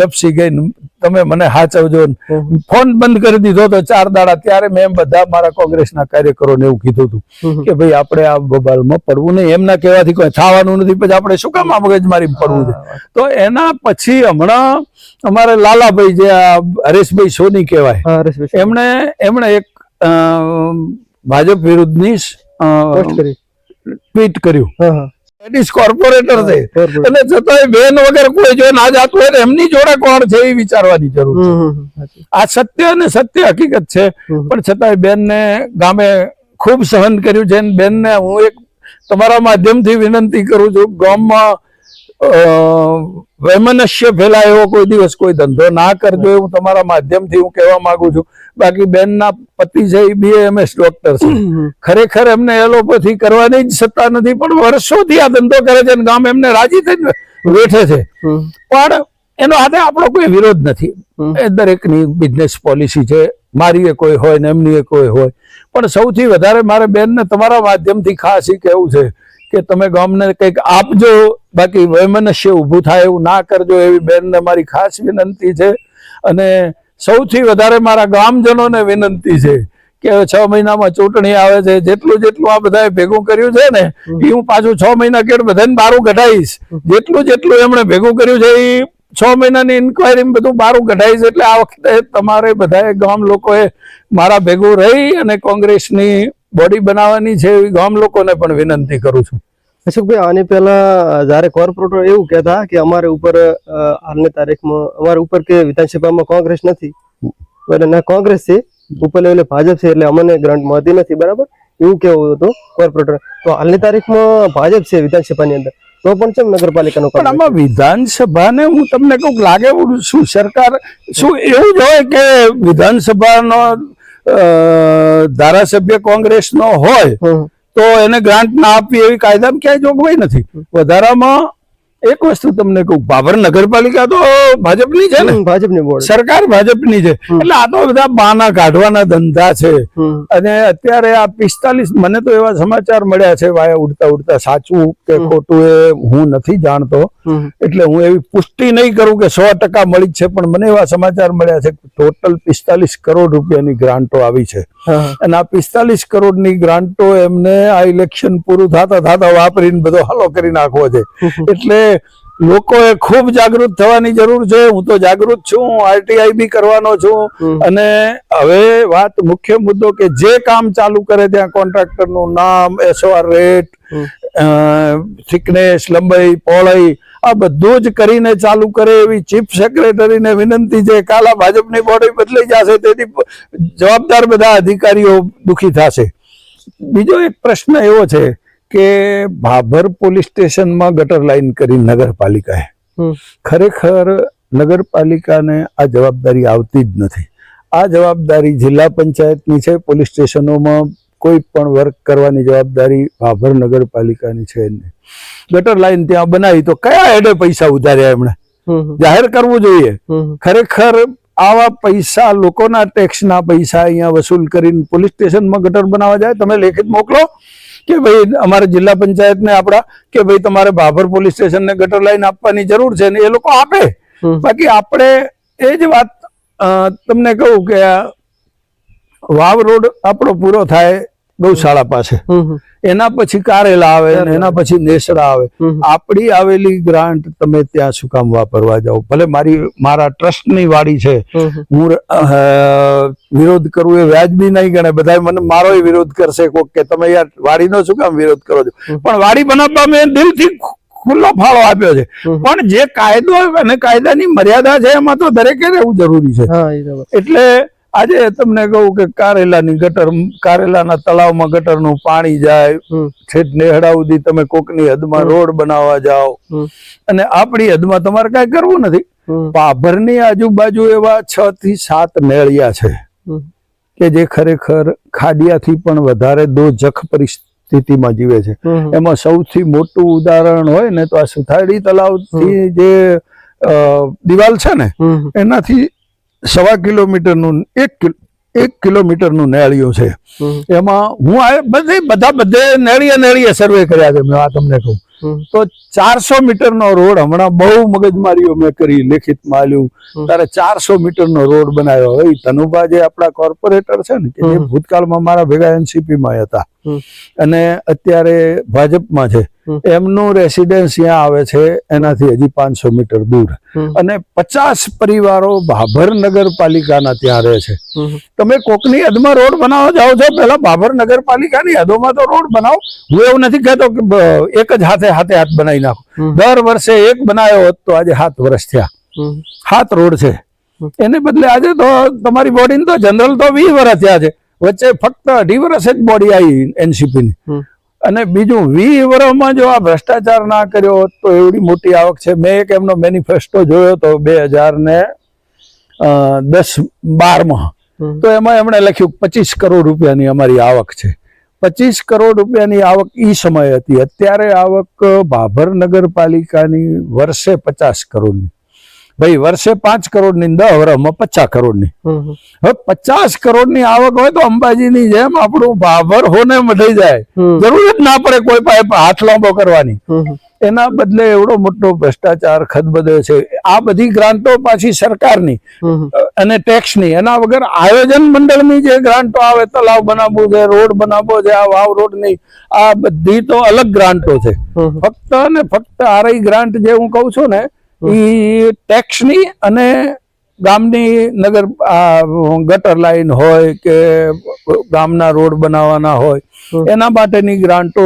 લપસી ગઈ તમે મને હાચવજો ફોન બંધ કરી દીધો તો ચાર દાડા ત્યારે મેં બધા મારા કોંગ્રેસના કાર્યકરોને એવું કીધું હતું કે ભાઈ આપણે આ બબાલમાં પડવું નહીં. એમના કહેવાથી કોઈ થવાનું નથી. પછી આપણે શું કામ આ મગજમારી પડવું છે? તો એના પછી હમણાં અમારે લાલાભાઈ જે આ હરેશભાઈ સોની કહેવાય એમણે એમણે એક ભાજપ વિરુદ્ધની ટ્વીટ કર્યું. લેડીઝ કોર્પોરેટર છે. બરોબર. છતાંય બેન વગર કોઈ જો ના જાતું હોય એમની જોડે કોણ છે એ વિચારવાની જરૂર છે. આ સત્ય અને સત્ય હકીકત છે પણ છતાંય બેનને ગામે ખૂબ સહન કર્યું છે. બેનને હું એક તમારા માધ્યમથી વિનંતી કરું છું ગામમાં વૈમનસ્ય ફેલાય એવો કોઈ દિવસ કોઈ ધંધો ના કરજો એવું તમારા માધ્યમથી હું કહેવા માંગુ છું. બાકી બેનના પતિ છે એ બીએમએસ ડોક્ટર છે. ખરેખર એમને એલોપેથી કરવાની જ સત્તા નથી પણ વર્ષોથી આ ધંધો કરે છે અને ગામ એમને રાજી થઈને બેઠે છે. પણ એનો હાથે આપણો કોઈ વિરોધ નથી. એ દરેકની બિઝનેસ પોલિસી છે. મારી એ કોઈ હોય ને એમની એ કોઈ હોય. પણ સૌથી વધારે મારે બેનને તમારા માધ્યમથી ખાસ ઈ કહેવું છે કે તમે ગામને કંઈક આપજો બાકી વૈમનસ્ય ઊભું થાય એવું ના કરજો એવી બેનને મારી ખાસ વિનંતી છે. અને સૌથી વધારે મારા ગામજનોને વિનંતી છે કે છ મહિનામાં ચૂંટણી આવે છે જેટલું જેટલું આ બધાએ ભેગું કર્યું છે ને એ હું પાછું છ મહિના કેટ બધાને બારું કઢાવીશ જેટલું જેટલું એમણે ભેગું કર્યું છે એ છ મહિનાની ઇન્કવાયરી બધું બારું કઢાવીશ એટલે આ વખતે તમારે બધાએ ગામ લોકોએ મારા ભેગું રહી અને કોંગ્રેસની બોડી બનાવવાની છે એવી ગામ લોકોને પણ વિનંતી કરું છું. અશોકભાઈ આની પહેલા જ્યારે કોર્પોરેટર એવું કહેતા કે અમારે ઉપર હાલની તારીખમાં અમારે ઉપર કે વિધાનસભામાં કોંગ્રેસ નથી. બરાબર ના કોંગ્રેસ છે ઉપર લેવલે ભાજપ છે એટલે અમને ગ્રાન્ટ મળતી નથી બરાબર? એવું કેવું હતું કોર્પોરેટર તો હાલની તારીખમાં ભાજપ છે વિધાનસભાની અંદર. તો પણ કેમ નગરપાલિકાનું પણ આમાં વિધાનસભાને હું તમને કહું લાગે શું સરકાર શું એવું જ હોય કે વિધાનસભાનો ધારાસભ્ય કોંગ્રેસનો હોય તો એને ગ્રાન્ટ ના આપવી એવી કાયદામાં ક્યાંય જોગવાઈ નથી. વધારામાં એક વસ્તુ તમને કહું ભાભર નગરપાલિકા તો ભાજપની છે ને? ભાજપની બોર્ડ સરકાર ભાજપની છે. એટલે આ તો બધા બાના કાઢવાના ધંધા છે. અને અત્યારે આ પિસ્તાલીસ મને તો એવા સમાચાર મળ્યા છે વાયા ઉડતા ઉડતા સાચું કે ખોટું એ હું નથી જાણતો. એટલે હું એવી પુષ્ટિ નહીં કરું કે સો ટકા મળી જ છે પણ મને એવા સમાચાર મળ્યા છે ટોટલ પિસ્તાલીસ કરોડ રૂપિયાની ગ્રાન્ટો આવી છે. અને આ પિસ્તાલીસ કરોડની ગ્રાન્ટો એમને આ ઇલેક્શન પૂરું થતા થતા વાપરીને બધો હલો કરી નાખવો છે. એટલે લોકોએ ખૂબ જાગૃત થવાની જરૂર છે. હું તો જાગૃત છું આરટીઆઈ બી કરવાનો છું. અને હવે વાત મુખ્ય મુદ્દો કે જે કામ ચાલુ કરે ત્યાં કોન્ટ્રાક્ટરનું નામ એસઓઆર રેટ. થિકનેસ લંબાઈ પહોળાઈ આ બધું જ કરીને ચાલુ કરે એવી ચીફ સેક્રેટરીને વિનંતી છે કાલા ભાજપની બોડી બદલાઈ જશે તેથી જવાબદાર બધા અધિકારીઓ દુખી થશે. બીજો એક પ્રશ્ન એવો છે કે ભાભર પોલીસ સ્ટેશનમાં ગટર લાઈન કરી નગરપાલિકાએ. ખરેખર નગરપાલિકાને આ જવાબદારી આવતી જ નથી. આ જવાબદારી જિલ્લા પંચાયતની છે પોલીસ સ્ટેશનોમાં કોઈ પણ વર્ક કરવાની જવાબદારી ભાભર નગરપાલિકાની છે ગટર લાઈન ત્યાં બનાવી તો કયા હેડે પૈસા ઉધાર્યા એમણે? જાહેર કરવું જોઈએ. ખરેખર આવા પૈસા લોકોના ટેક્સના પૈસા અહીંયા વસૂલ કરીને પોલીસ સ્ટેશનમાં ગટર બનાવવા જાય તમે લેખિત મોકલો. કે ભાઈ અમારે જિલ્લા પંચાયતને આપણા કે ભાઈ તમારે ભાભર પોલીસ સ્ટેશનને ગટર લાઈન આપવાની જરૂર છે ને એ લોકો આપે. બાકી આપણે એ જ વાત તમને કહું કે વાવ રોડ આપણો પૂરો થાય ગૌશાળા પાસે. એના પછી કારેલા આવે એના પછી નેસડા આવે. આપડી આપણી આવેલી ગ્રાન્ટ તમે ત્યાં શું કામ વાપરવા જાઓ. ભલે મારી મારા ટ્રસ્ટની વાડી છે. હું વિરોધ કરું એ વ્યાજબી નહીં ગણે. બધા મને મારો વિરોધ કરશે કોક કે તમે યાર વાડીનો શું કામ વિરોધ કરો છો? પણ વાડી બનાવવા મેં દિલથી ખુલ્લો ફાળો આપ્યો છે. પણ જે કાયદો અને કાયદાની મર્યાદા છે એમાં તો દરેકે રહેવું જરૂરી છે. એટલે આજે તમને કહું કે કારેલાની ગટર કારેલાના તળાવમાં ગટરનું પાણી જાય છેટ નેહડા સુધી તમે કોકની હદમાં રોડ બનાવવા જાઓ. અને આપણી હદમાં તમારે કઈ કરવું નથી. પાભરની આજુબાજુ એવા છ થી સાત નેળિયા છે કે જે ખરેખર ખાડિયાથી પણ વધારે દોજખ પરિસ્થિતિમાં જીવે છે. એમાં સૌથી મોટું ઉદાહરણ હોય ને તો આ સુથાડી તળાવથી જે દિવાલ છે ને એનાથી સવા કિલોમીટરનું એક કિલો એક કિલોમીટરનું નેળિયું છે. એમાં હું બધે બધા બધે નેળીએ નેળીએ સર્વે કર્યા છે મેં આ તમને કહું. તો ચારસો મીટરનો રોડ હમણાં બહુ મગજમારીઓ મેં કરી લેખિતમાં આલ્યું. ત્યારે તારે ચારસો મીટરનો રોડ બનાવ્યો. હવે ધનુભા જે આપણા કોર્પોરેટર છે ને એ ભૂતકાળમાં મારા ભેગા એનસીપી માં હતા. અને અત્યારે ભાજપમાં છે. એમનું રેસિડેન્સ ત્યાં આવે છે એનાથી હજી પાંચસો મીટર દૂર. અને પચાસ પરિવારો ભાભર નગરપાલિકાના ત્યાં રહે છે. તમે કોકની હદમાં રોડ બનાવવા જાઓ છો પેલા ભાભર નગરપાલિકાની હદોમાં તો રોડ બનાવો. હું એવું નથી કહેતો કે એક જ હાથે હાથે હાથ બનાવી નાખો. દર વર્ષે એક બનાવ્યો હોત તો આજે સાત વર્ષ થયા. સાત રોડ છે. એને બદલે આજે તો તમારી બોડી તો જનરલ તો વીસ વર્ષ થયા છે. વચ્ચે ફક્ત અઢી વર્ષ જ બોડી આવી એનસીપી ની હમ. અને બીજું વીસ વર્ષમાં જો આ ભ્રષ્ટાચાર ના કર્યો હોત તો એવડી મોટી આવક છે. મેં એક એમનો મેનિફેસ્ટો જોયો તો બે હજાર ને દસ બારમાં. તો એમાં એમણે લખ્યું પચીસ કરોડ રૂપિયાની અમારી આવક છે. પચીસ કરોડ રૂપિયાની આવક ઈ સમયે હતી. અત્યારે આવક ભાભર નગરપાલિકાની વર્ષે પચાસ કરોડની. ભાઈ વર્ષે પાંચ કરોડની ની દસ વર્ષમાં પચાસ કરોડની. હવે પચાસ કરોડની આવક હોય તો અંબાજીની જેમ આપણું ભાભર હોને મઢાઈ જાય. જરૂર જ ના પડે કોઈ પાસે હાથ લાંબો કરવાની. એના બદલે એવડો મોટો ભ્રષ્ટાચાર ખદબદે છે. આ બધી ગ્રાન્ટો પાછી સરકારની. અને ટેક્સની. એના વગર આયોજન મંડળની જે ગ્રાન્ટો આવે તલાવ બનાવવું છે રોડ બનાવવો છે આ વાવ રોડની આ બધી તો અલગ ગ્રાન્ટો છે. ફક્ત ને ફક્ત આરઈ ગ્રાન્ટ જે હું કહું છું ને એ ટેક્સની અને ગામની નગર ગટર લાઈન હોય કે ગામના રોડ બનાવવાના હોય એના માટેની ગ્રાન્ટો